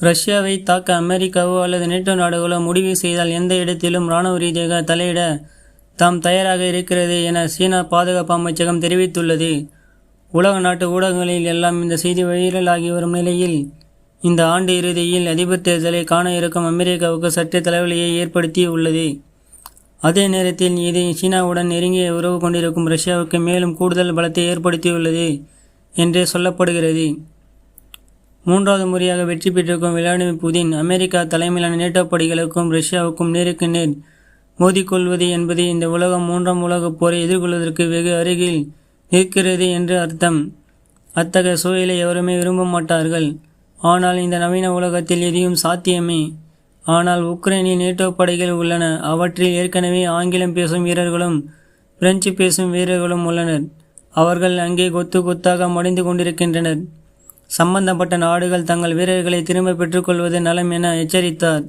ரஷ்யாவை தாக்க அமெரிக்காவோ அல்லது நேட்டோ நாடுகளோ முடிவு செய்தால் எந்த இடத்திலும் இராணுவ ரீதியாக தலையிட தாம் தயாராக இருக்கிறது என சீனா பாதுகாப்பு அமைச்சகம் தெரிவித்துள்ளது. உலக நாட்டு ஊடகங்களில் எல்லாம் இந்த செய்தி வைரலாகி வரும் நிலையில் இந்த ஆண்டு இறுதியில் அதிபர் தேர்தலை காண இருக்கும் அமெரிக்காவுக்கு சற்று தலைவலியை ஏற்படுத்தி உள்ளது அதே நேரத்தில் இது சீனாவுடன் நெருங்கிய உறவு கொண்டிருக்கும் ரஷ்யாவுக்கு மேலும் கூடுதல் பலத்தை ஏற்படுத்தியுள்ளது என்றே சொல்லப்படுகிறது. மூன்றாவது முறையாக வெற்றி பெற்றிருக்கும் விளாடிமிர் புதின் அமெரிக்கா தலைமையிலான நேட்டோ படைகளுக்கும் ரஷ்யாவுக்கும் நேருக்கு நேர் மோதிக்கொள்வது என்பது இந்த உலகம் மூன்றாம் உலகப் போரை எதிர்கொள்வதற்கு வெகு அருகில் இருக்கிறது என்று அர்த்தம். அத்தகைய சூழலை எவருமே விரும்ப மாட்டார்கள். ஆனால் இந்த நவீன உலகத்தில் எதையும் சாத்தியமே. ஆனால் உக்ரைனில் நேட்டோ படைகள் உள்ளன. அவற்றில் ஏற்கனவே ஆங்கிலம் பேசும் வீரர்களும் பிரெஞ்சு பேசும் வீரர்களும் உள்ளனர். அவர்கள் அங்கே கொத்து கொத்தாக மடிந்து கொண்டிருக்கின்றனர். சம்பந்தப்பட்ட நாடுகள் தங்கள் வீரர்களை திரும்ப பெற்றுக்கொள்வது நலம் என எச்சரித்தார்.